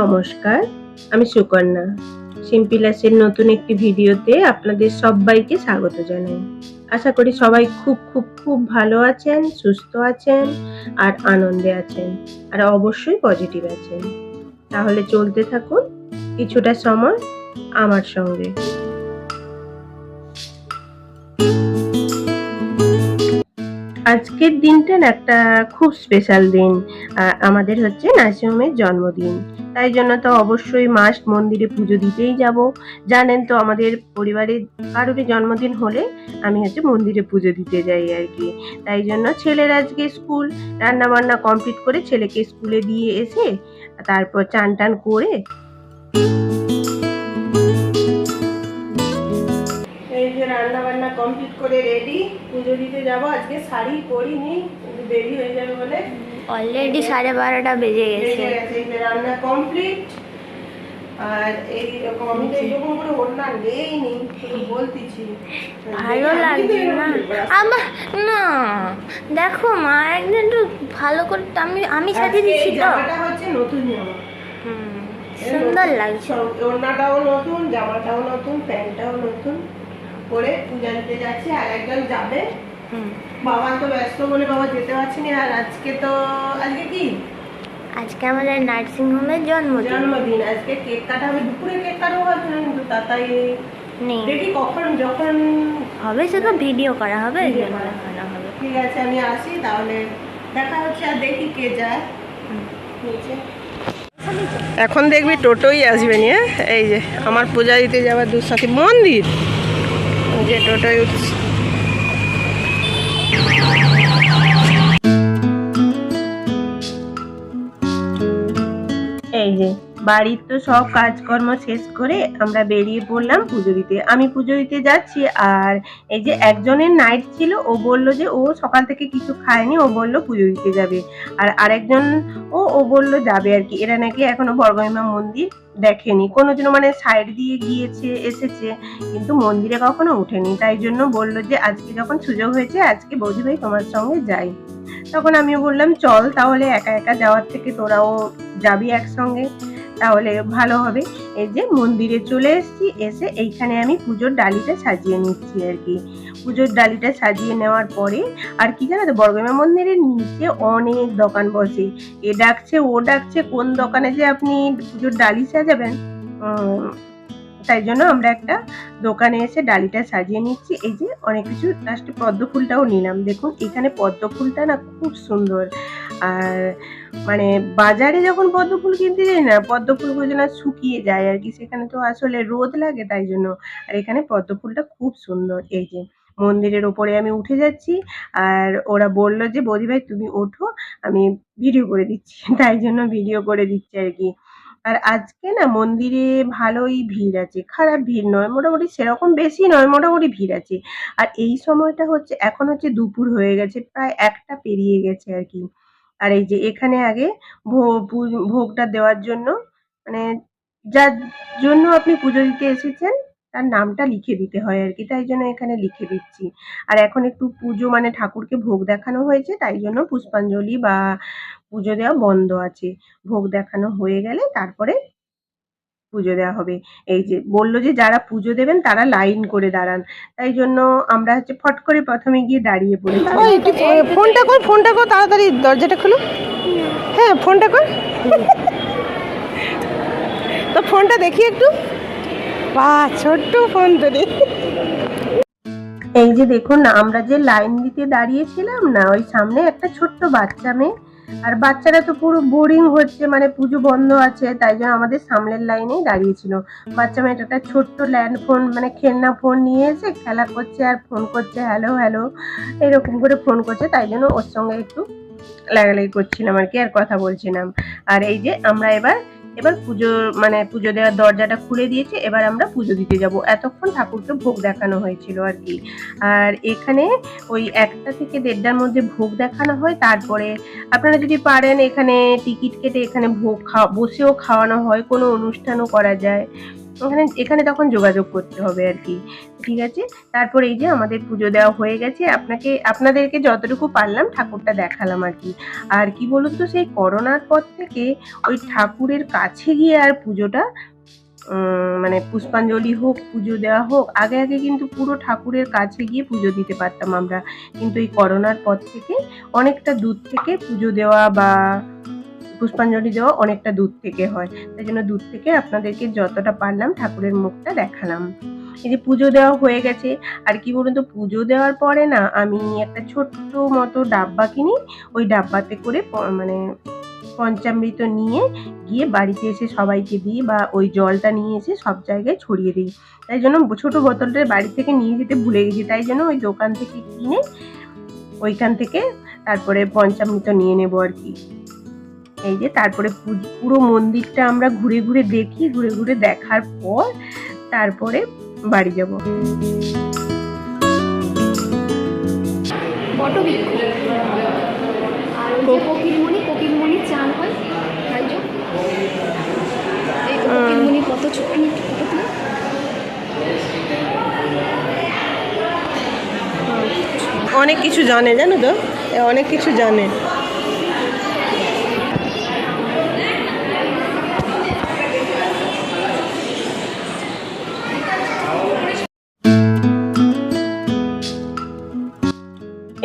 নমস্কার, আমি সুকন্যা। সিম্পিলাসের নতুন একটি ভিডিওতে আপনাদের সবাইকে স্বাগত জানাই। আশা করি সবাই খুব খুব খুব ভালো আছেন, সুস্থ আছেন আর আনন্দে আছেন আর অবশ্যই পজিটিভ আছেন। তাহলে চলতে থাকুন কিছুটা সময় আমার সঙ্গে। আজকের দিনটা একটা খুব স্পেশাল দিন আমাদের হচ্ছে নাসিমের জন্মদিন। তাই জন্য তো অবশ্যই মাস্ট মন্দিরে পুজো দিতেই যাব। জানেন তো আমাদের পরিবারে কারোরই জন্মদিন হলে আমি হচ্ছে মন্দিরে পুজো দিতে যাই আর কি। তাই জন্য ছেলের আজকে স্কুল রান্না বান্না কমপ্লিট করে ছেলেকে স্কুলে দিয়ে এসে তারপর চান টান করে রান্না বান্না কমপ্লিট করে রেডি পুজো দিতে যাব। আজকে শাড়ি পরিনি দেরি হয়ে যাবে বলে অলরেডি সাড়ে বারোটা বেজে গেছে। রান্না কমপ্লিট আর আমি তো এইরকম করে ওড়না নেইনি শুধু বলতেছি। ভালো লাগছে না। আমার না। দেখো মা একদিন একটু ভালো করে আমি আমি আজকে দিচ্ছি তো। জামাটা হচ্ছে নতুন জামা। সুন্দর লাগছে। ওড়নাটাও নতুন জামাটাও নতুন প্যান্টটাও নতুন। পরে পূজা দিতে যাচ্ছি আর একজন যাবে। বাবা তো ব্যস্ত বলে বাবা যেতে পারছি না আর আজকে তো আজকে কি? আজকে আমাদের নার্সিং হোমের জন্মদিন। জন্মদিন আজকে কেক কাটা হবে দুপুরে কেক কাটা হবে কিন্তু তাতাই নেই। দেখি কখন যখন হবে শুধু ভিডিও করা হবে। ঠিক আছে আমি আসি তাহলে দেখা হচ্ছে আর দেখি কে যায়। এখন দেখবি টোটোই আসবে নিয়ে এই যে আমার পূজা দিতে যাওয়ার দূর সাথে মন্দির যে টোটোয় উঠছে। এই যে বাড়ির তো সব কাজকর্ম শেষ করে আমরা বেরিয়ে পড়লাম পুজো দিতে। আমি পুজো দিতে যাচ্ছি আর এই যে একজনের নাইট ছিল, ও বলল যে ও সকাল থেকে কিছু খায়নি, ও বলল পুজো দিতে যাবে। আর আরেকজন, ও ও বলল যাবে আর কি। এরা নাকি এখনও বর্গমা মন্দির দেখেনি। কোনো জন মানে সাইড দিয়ে গিয়েছে, এসেছে, কিন্তু মন্দিরে কখনো ওঠেনি। তাই জন্য বলল যে আজকে যখন সুযোগ হয়েছে, আজকে বৌদি ভাই তোমার সঙ্গে যাই। তখন আমিও বললাম, চল তাহলে একা একা যাওয়ার থেকে তোরাও যাবি একসঙ্গে, তাহলে ভালো হবে। এই যে মন্দিরে চলে এসেছি, এসে এইখানে আমি পুজোর ডালিটা সাজিয়ে নিচ্ছি আর কি। পুজোর ডালিটা সাজিয়ে নেওয়ার পরে, আর কি জানো তো বর্গমা মন্দিরের নিচে অনেক দোকান বসে। এ ডাকছে, ও ডাকছে, কোন দোকানে যে আপনি পুজোর ডালি সাজাবেন? তাই জন্য আমরা একটা দোকানে এসে ডালিটা সাজিয়ে নিচ্ছি। এই যে অনেক কিছু লাস্টে পদ্ম ফুলটাও নিলাম। দেখুন, এখানে পদ্ম ফুলটা না খুব সুন্দর। আর মানে বাজারে যখন পদ্ম ফুল কিনতে যাই না পদ্ম ফুলগুলো যেন শুকিয়ে যায় আর কি, সেখানে তো আসলে রোদ লাগে তাই জন্য। আর এখানে পদ্ম ফুলটা খুব সুন্দর, এই যে মন্দিরের ওপরে আমি উঠে যাচ্ছি আর ওরা বলল যে, বৌদি ভাই, তুমি ওঠো, আমি ভিডিও করে দিচ্ছি। তাই জন্য ভিডিও করে দিচ্ছি আর কি। আর আজকে না মন্দিরে ভালোই ভিড় আছে, খারাপ ভিড় নয়, মোটামুটি সেরকম বেশি নয়, মোটামুটি ভিড় আছে। আর এই সময়টা হচ্ছে, এখন হচ্ছে দুপুর হয়ে গেছে, প্রায় একটা পেরিয়ে গেছে আর কি। আর এই যে এখানে আগে ভোগটা দেওয়ার জন্য মানে যার জন্য আপনি পুজো দিতে এসেছেন, তার নামটা লিখে দিতে হয় আর কি, তাই জন্য এখানে লিখে দিচ্ছি। আর এখন একটু পুজো মানে ঠাকুরকে ভোগ দেখানো হয়েছে, তাই জন্য পুষ্পাঞ্জলি বা পুজো দেওয়া বন্ধ আছে। ভোগ দেখানো হয়ে গেলে তারপরে পুজো দেওয়া হবে। এই যে বলল যে যারা পুজো দেবেন তারা লাইন করে দাঁড়ান। তাই জন্য আমরা হচ্ছে ফট করে প্রথমে গিয়ে দাঁড়িয়ে পড়ি ফোনটা কর ফোনটা কর তাড়াতাড়ি দরজাটা খুলো। হ্যাঁ ফোনটা কর। তো ফোনটা দেখি একটু। বা ছোট্ট ফোন তো এই যে দেখুন না আমরা যে লাইন দিতে দাঁড়িয়েছিলাম না ওই সামনে একটা ছোট্ট বাচ্চা মেয়ে আর বাচ্চারা তো পুরো বোরিং হচ্ছে মানে পুজো বন্ধ আছে, তাই জন্য আমাদের সামনের লাইনেই দাঁড়িয়েছিল বাচ্চা মেয়েটা একটা ছোট্ট ল্যান্ড ফোন মানে খেলনা ফোন নিয়ে এসে খেলা করছে আর ফোন করছে হ্যালো হ্যালো এরকম করে ফোন করছে, তাই জন্য ওর সঙ্গে একটু লাগালাগি করছিলাম আর কি, আর কথা বলছিলাম। আর এই যে আমরা এবার এবার পুজো মানে পুজো দেওয়ার দরজাটা খুলে দিয়েছে, এবার আমরা পুজো দিতে যাব। এতক্ষণ ঠাকুরকে ভোগ দেখানো হয়েছিল আর কি। আর এখানে ওই একটা থেকে দেড়টার মধ্যে ভোগ দেখানো হয়, তারপরে আপনারা যদি পারেন এখানে টিকিট কেটে এখানে ভোগ খাওয়া, বসেও খাওয়ানো হয়, কোনো অনুষ্ঠানও করা যায়। ওখানে, এখানে তখন যোগাযোগ করতে হবে আর কি। ঠিক আছে? তারপর এই যে আমাদের পুজো দেওয়া হয়ে গেছে। আপনাকে, আপনাদেরকে যতটুকু পারলাম ঠাকুরটা দেখালাম আর কি। আর কি বলুন তো, সেই করোনার পর থেকে ওই ঠাকুরের কাছে গিয়ে আর পুজোটা মানে পুষ্পাঞ্জলি হোক, পুজো দেওয়া হোক, আগে আগে কিন্তু পুরো ঠাকুরের কাছে গিয়ে পুজো দিতে পারতাম আমরা। কিন্তু এই করোনার পর থেকে অনেকটা দূর থেকে পুজো দেওয়া বা পুষ্পাঞ্জলি দেওয়া অনেকটা দূর থেকে হয়। তাই জন্য দূর থেকে আপনাদেরকে যতটা পারলাম ঠাকুরের মুখটা দেখালাম। এই যে পুজো দেওয়া হয়ে গেছে, আর কি বলুন তো, পুজো দেওয়ার পরে না, আমি একটা ছোট্ট মতো ডাব্বা কিনি, ওই ডাব্বাতে করে মানে পঞ্চামৃত নিয়ে গিয়ে বাড়িতে এসে সবাইকে দিই বা ওই জলটা নিয়ে এসে সব জায়গায় ছড়িয়ে দিই। তাই জন্য ছোট বোতলটা বাড়ি থেকে নিয়ে যেতে ভুলে গেছি। তাই জন্য ওই দোকান থেকে কিনে ওইখান থেকে তারপরে পঞ্চামৃত নিয়ে নেব আর কি। এই যে তারপরে পুরো মন্দিরটা আমরা ঘুরে ঘুরে দেখি ঘুরে ঘুরে দেখার পর তারপরে বাড়ি যাব। কত ছোট অনেক কিছু জানে জানো তো? অনেক কিছু জানে।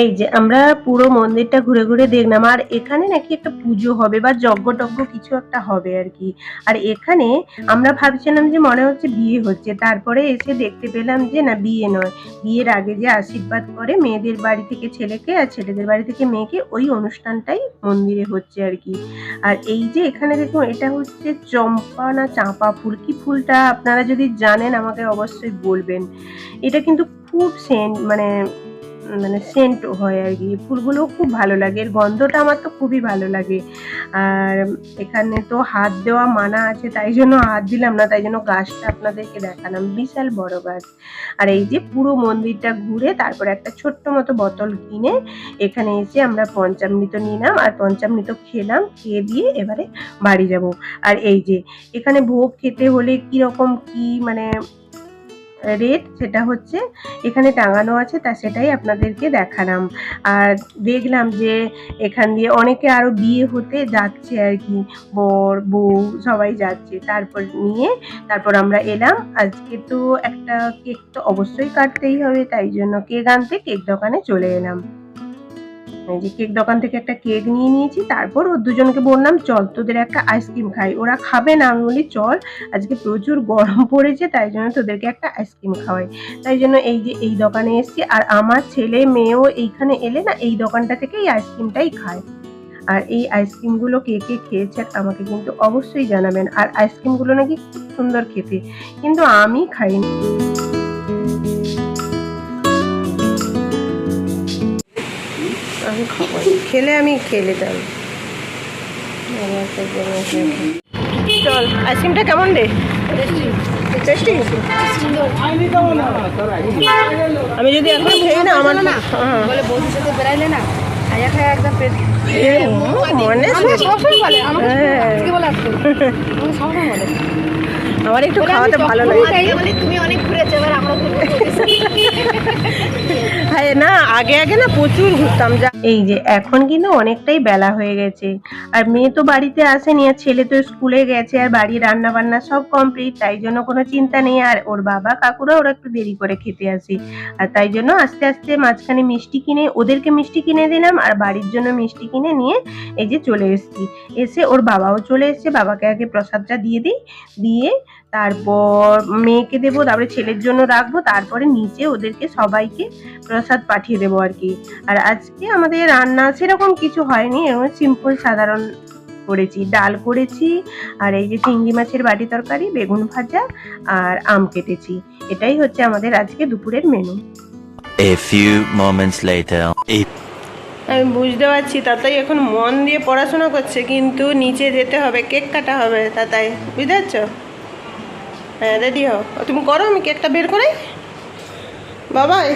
এই যে আমরা পুরো মন্দিরটা ঘুরে ঘুরে দেখলাম, আর এখানে নাকি একটা পুজো হবে বা যজ্ঞ টজ্ঞ কিছু একটা হবে আর কি। আর এখানে আমরা ভাবছিলাম যে মনে হচ্ছে বিয়ে হচ্ছে, তারপরে এসে দেখতে পেলাম যে না, বিয়ে নয়। বিয়ের আগে যে আশীর্বাদ করে মেয়েদের বাড়ি থেকে ছেলেকে আর ছেলেদের বাড়ি থেকে মেয়েকে, ওই অনুষ্ঠানটাই মন্দিরে হচ্ছে আর কি। আর এই যে এখানে দেখুন, এটা হচ্ছে চম্পা না চাঁপা ফুল, কি ফুলটা? আপনারা যদি জানেন আমাকে অবশ্যই বলবেন। এটা কিন্তু খুব সেন্ট মানে মানে সেন্ট হয় আর কি। ফুলগুলো খুব ভালো লাগে। এর গন্ধটা আমার তো খুবই ভালো লাগে। আর এখানে তো হাত দেওয়া মানা আছে, তাই জন্য হাত দিলাম না, তাই জন্য গাছটা আপনাদেরকে দেখালাম। বিশাল বড় গাছ। আর এই যে পুরো মন্দিরটা ঘুরে তারপর একটা ছোট্ট মতো বোতল কিনে এখানে এসে আমরা পঞ্চামৃত নিলাম আর পঞ্চামৃত খেলাম, খেয়ে দিয়ে এবারে বাড়ি যাব। আর এই যে এখানে ভোগ খেতে হলে কি রকম কি মানে রেট সেটা হচ্ছে এখানে টাঙানো আছে, তা সেটাই আপনাদেরকে দেখালাম। আর দেখলাম যে এখান দিয়ে অনেকে আরও বিয়ে হতে যাচ্ছে আর কি, বর, বউ সবাই যাচ্ছে। তারপর নিয়ে তারপর আমরা এলাম। আজকে তো একটা কেক তো অবশ্যই কাটতেই হবে, তাই জন্য কেক আনতে কেক দোকানে চলে এলাম। যে কেক দোকান থেকে একটা কেক নিয়ে নিয়েছি। তারপর ওর দুজনকে বললাম, চল, তোদের একটা আইসক্রিম খাই। ওরা খাবে না। আমি বলি, চল, আজকে প্রচুর গরম পড়েছে, তাই জন্য তোদেরকে একটা আইসক্রিম খাওয়াই। তাই জন্য এই যে, এই দোকানে এসেছি। আর আমার ছেলে, মেয়েও এইখানে এলে না, এই দোকানটা থেকে এই আইসক্রিমটাই খায়। আর এই আইসক্রিমগুলো কে কে খেয়েছেন আমাকে কিন্তু অবশ্যই জানাবেন। আর আইসক্রিমগুলো নাকি খুব সুন্দর খেতে। কিন্তু আমি খাইনি। আমি খাব। খেলে আমি খেলে দিতাম চল আইসক্রিমটা কেমন রে? টেস্টি আমি যদি এখন খেয়ে না আমার হ্যাঁ। বলে বৌদির সাথে বেড়াইলে না? খাইয়া খাইয়া একদম পেট মনে সবসময় বলে আমাকে হ্যাঁ। বলে সবসময় বলে। আমার একটু খাওয়াতে ভালো লাগে। তুমি অনেক ঘুরেছো এবার আমরা ঘুরবো। বৌদির সাথে। হ্যাঁ না আগে আগে না প্রচুর ঘুরতাম যা। এই যে এখন কিন্তু অনেকটাই বেলা হয়ে গেছে। আর মেয়ে তো বাড়িতে আসেনি আর ছেলে তো স্কুলে গেছে আর বাড়ির রান্না বান্না সব কমপ্লিট তাই জন্য কোনো চিন্তা নেই। আর ওর বাবা কাকুরা ওরা একটু দেরি করে খেতে আসে। আর তাই জন্য আস্তে আস্তে মাঝখানে মিষ্টি কিনে ওদেরকে মিষ্টি কিনে দিলাম আর বাড়ির জন্য মিষ্টি কিনে নিয়ে এই যে চলে এসেছি। এসে ওর বাবাও চলে এসেছে বাবাকে আগে প্রসাদটা দিয়ে দিই দিয়ে তারপর মেয়েকে দেবো তারপরে ছেলের জন্য রাখব তারপরে নিচে ওদেরকে সবাইকে প্রসাদ পাঠিয়ে দেবো আর কি। আর আজকে আমাদের রান্না সেরকম কিছু হয়নি এরকম সিম্পল সাধারণ করেছি। ডাল করেছি আর এই যে চিংড়ি মাছের বাটি তরকারি বেগুন ভাজা আর আম কেটেছি। এটাই হচ্ছে আমাদের আজকে দুপুরের menu A few moments later. আমি বুঝতে পারছি তাতাই এখন মন দিয়ে পড়াশোনা করছে কিন্তু নিচে যেতে হবে কেক কাটা হবে তাতাই। বুঝতে পারছ? হ্যাঁ রেডি হও। তুমি করো, আমি কেকটা বের করে বাবাই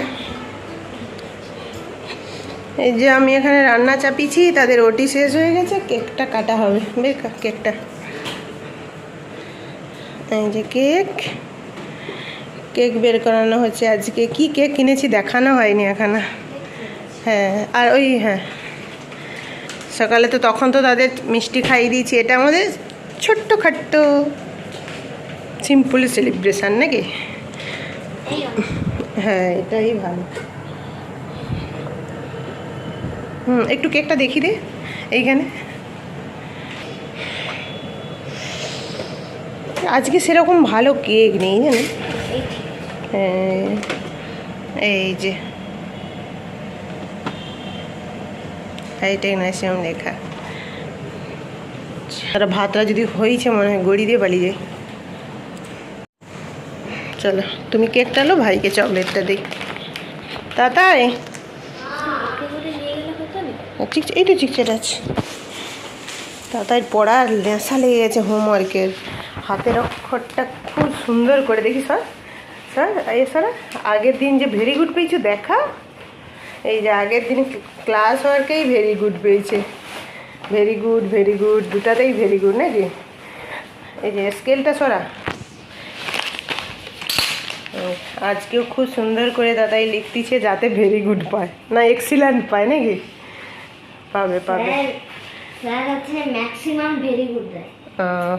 এই যে আমি এখানে রান্না চাপিয়েছি, তাদের ওটি শেষ হয়ে গেছে কেকটা কাটা হবে। বের কেকটা এই যে কেক কেক বের করানো হচ্ছে আজকে। কি কেক কিনেছি দেখানো হয়নি এখানে। হ্যাঁ আর ওই হ্যাঁ। সকালে তো তখন তো তাদের মিষ্টি খাইয়ে দিয়েছি। এটা আমাদের ছোট্ট খাট্ট। সিম্পল সেলিব্রেশন নাকি? হ্যাঁ এটাই ভালো। হুম, একটু কেকটা দেখি দে, এইখানে। আজকে সেরকম ভালো কেক নেই জানেন হ্যাঁ এই যে। হাইটেক নার্সিং লেখা। আর ভাতটা যদি হয়েছে, মনে হয় গড়ি দিয়ে পালিয়ে যাই। চলো, তুমি কেকটা লো ভাইকে চকলেটটা দিই। তাতাই। ঠিক এই তো চিকচাট আছে। তাতাই পড়ার নেশা লেগে গেছে হোমওয়ার্কের। হাতের অক্ষরটা খুব সুন্দর করে দেখি, স্যার। স্যার এ স্যার, আগের দিন যে ভেরি গুড পেয়েছ, দেখা। এই যে আগের দিন ক্লাস ওয়ার্কেই ভেরি গুড পেয়েছে। ভেরি গুড ভেরি গুড, দুটাতেই ভেরি গুড, নাকি? এই যে স্কেলটা সরা। আজকেও খুব সুন্দর করে দাদাই লিখতিছে যাতে ভেরি গুড পায়। না এক্সিলেন্ট পায় নাকি? পাবে পাবে। আহ,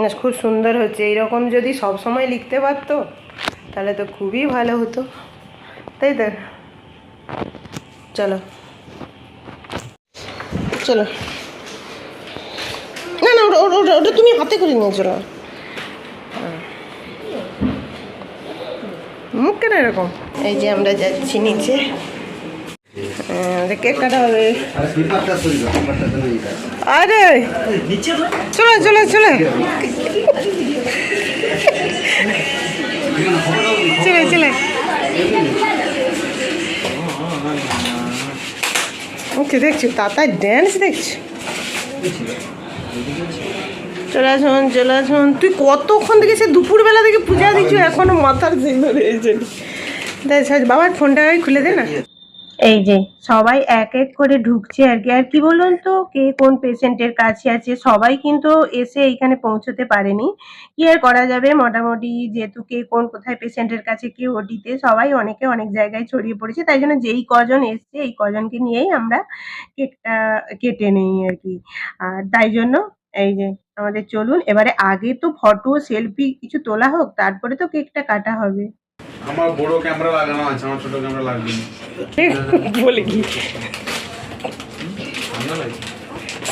না খুব সুন্দর হচ্ছে। এইরকম যদি সব সময় লিখতে পারতো তাহলে তো খুবই ভালো হতো। তাই তো? চলো। চলো। না না ওটা তুমি হাতে করে নিয়ে চলো। মুখ কেন এরকম। এই যে আমরা যাচ্ছি নিচে। কেক কাটা হবে। আরে! চলো চলো চলো। চলে চলে। ওকে দেখছ তাতা ড্যান্স দেখছ। চলে আসুন চলে আসুন তুই কতক্ষণ থেকে সে দুপুরবেলা থেকে পূজা দিচ্ছ এখনও মাথার সিদ্ধ রয়েছে দেখ বাবার ফোনটা খুলে দে না। এই যে সবাই এক এক করে ঢুকছে আর কি। আর কি বলুন তো কে কোন পেশেন্টের কাছে আছে? সবাই কিন্তু এসে এইখানে পৌঁছতে পারেনি। কি আর করা যাবে? মোটামুটি যেহেতু কে কোন কোথায় পেশেন্টের কাছে কে ওটিতে সবাই অনেকে অনেক জায়গায় ছড়িয়ে পড়েছে। তাই জন্য যেই কজন এসছে এই কজনকে নিয়েই আমরা কেকটা কেটে নেই আর কি। আর তাই জন্য এই যে আমাদের চলুন। এবারে আগে তো ফটো সেলফি কিছু তোলা হোক তারপরে তো কেকটা কাটা হবে। আমার বড় ক্যামেরা লাগানো আছে আমার ছোট ক্যামেরা লাগবে না। বলে কি?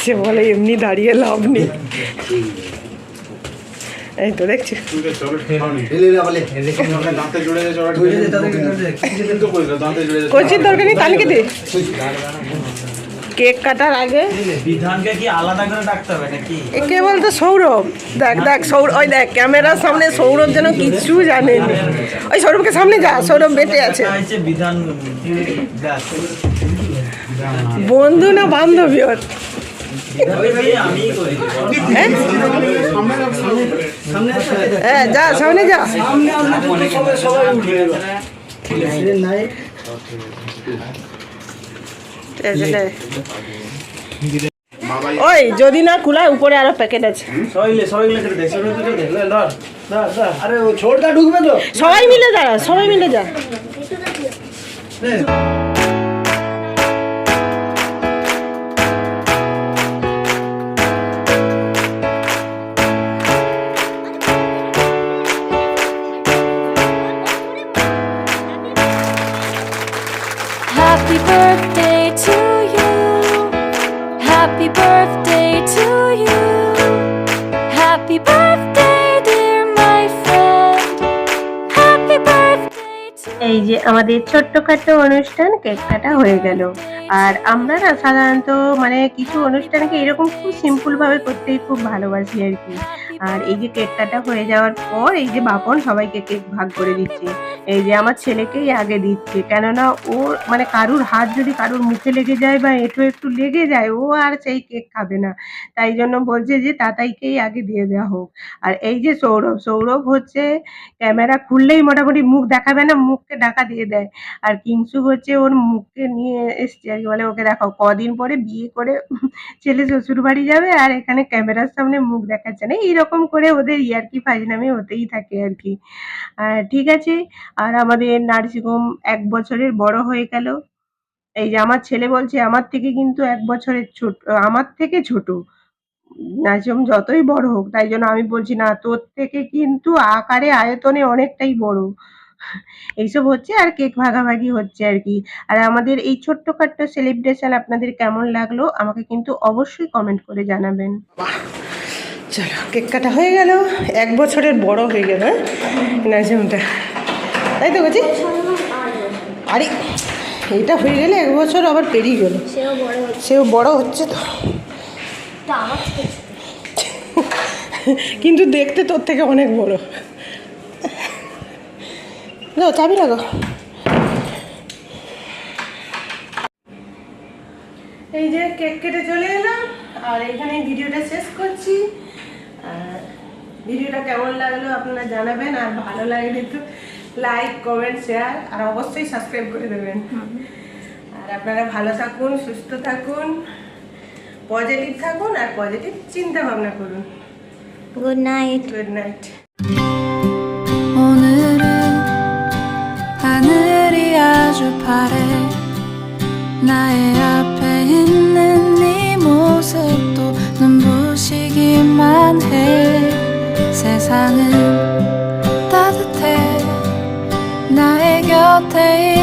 সে বলে এমনি দাঁড়িয়ে লাভ নেই। এই তো দেখছি। তুই তো চলো খাওনি দাঁতে জুড়ে যে চলো। কিন্তু কইলো দাঁতে জুড়ে যে কোচির দরকার নেই কালকে দে। কেক কাটার আগে। বিধানকে কি আলাদা করে ডাকতে হবে নাকি? এ কে বলতো সৌরভ। দেখ দেখ সৌরভ ওই দেখ ক্যামেরার সামনে সৌরভ যেন কিচ্ছু জানেনি ওই সৌরভকে সামনে যা সৌরভ বেঁটে আছে। বিধান বন্ধু না বান্ধবী ওর? হ্যাঁ? হ্যাঁ যা সামনে যা। ঠিক আছে, নে। বাবা ওই যদি না কুলায় উপরে আরও প্যাকেট আছে। সবাই মিলে দাঁড়া সবাই মিলে যা। Happy birthday আমাদের ছোট্টখাটো অনুষ্ঠান কেক কাটা হয়ে গেল। আর আমরা না সাধারণত মানে কিছু অনুষ্ঠানকে এরকম খুব সিম্পল ভাবে করতেই খুব ভালোবাসি আর কি। আর এই যে কেক কাটা হয়ে যাওয়ার পর এই যে বাপন সবাইকে কেক ভাগ করে দিচ্ছে। এই যে আমার ছেলেকেই আগে দিচ্ছে, কেননা ও মানে কারুর হাত যদি কারুর মুখে লেগে যায় বা একটু একটু লেগে যায়, ও আর সেই কেক খাবে না। তাই জন্য বলছে যে তাতাইকেই আগে দিয়ে দেওয়া হোক। আর এই যে সৌরভ সৌরভ হচ্ছে ক্যামেরা খুললেই মোটামুটি মুখ দেখাবে না, মুখকে ডাকা দিয়ে দেয়। আর কিংসু হচ্ছে ওর মুখকে নিয়ে এসছে আর কি, বলে ওকে দেখাও, কদিন পরে বিয়ে করে ছেলে শ্বশুর বাড়ি যাবে আর এখানে ক্যামেরার সামনে মুখ দেখাচ্ছে না। এইরকম রকম করে ওদের ইয়ার্কি ফাজলামি হতেই থাকে আর কি। ঠিক আছে? আর আমাদের নার্সিংহোম এক বছরের বড় হয়ে গেল। এই যে আমার ছেলে বলছে, আমার থেকে কিন্তু এক বছরের ছোট, আমার থেকে ছোট। নার্সিংহোম যতই বড় হোক, তাই জন্য আমি বলছি, না, তোর থেকে কিন্তু আকারে আয়তনে অনেকটাই বড়। এইসব হচ্ছে আর কেক ভাগাভাগি হচ্ছে আর কি। আর আমাদের এই ছোট্ট ছোট্টখাট্ট সেলিব্রেশন আপনাদের কেমন লাগল, আমাকে কিন্তু অবশ্যই কমেন্ট করে জানাবেন। চলো কেক কাটা হয়ে গেল। এক বছরের বড় হয়ে গেল হ্যাঁ? নাজিমটা তাই তো গেছি? আরে এটা হয়ে গেলে এক বছর আবার পেরিয়ে গেল। সেও বড় হচ্ছে। সেও বড় হচ্ছে তো। কিন্তু দেখতে তোর থেকে অনেক বড়। যাও চাবি লাগো এই যে কেক কেটে চলে এলাম আর এখানে ভিডিওটা শেষ করছি। আর ভিডিওটা কেমন লাগলো আপনারা জানাবেন আর ভালো লাগলে তো লাইক কমেন্ট শেয়ার আর অবশ্যই সাবস্ক্রাইব করে দেবেন আর আপনারা ভালো থাকুন সুস্থ থাকুন পজিটিভ থাকুন আর পজিটিভ চিন্তা ভাবনা করুন গুড নাইট গুড নাইট 오늘은 하늘이 아주 파래 나의 앞에 있는 네 모습도 눈부시기만 해 세상은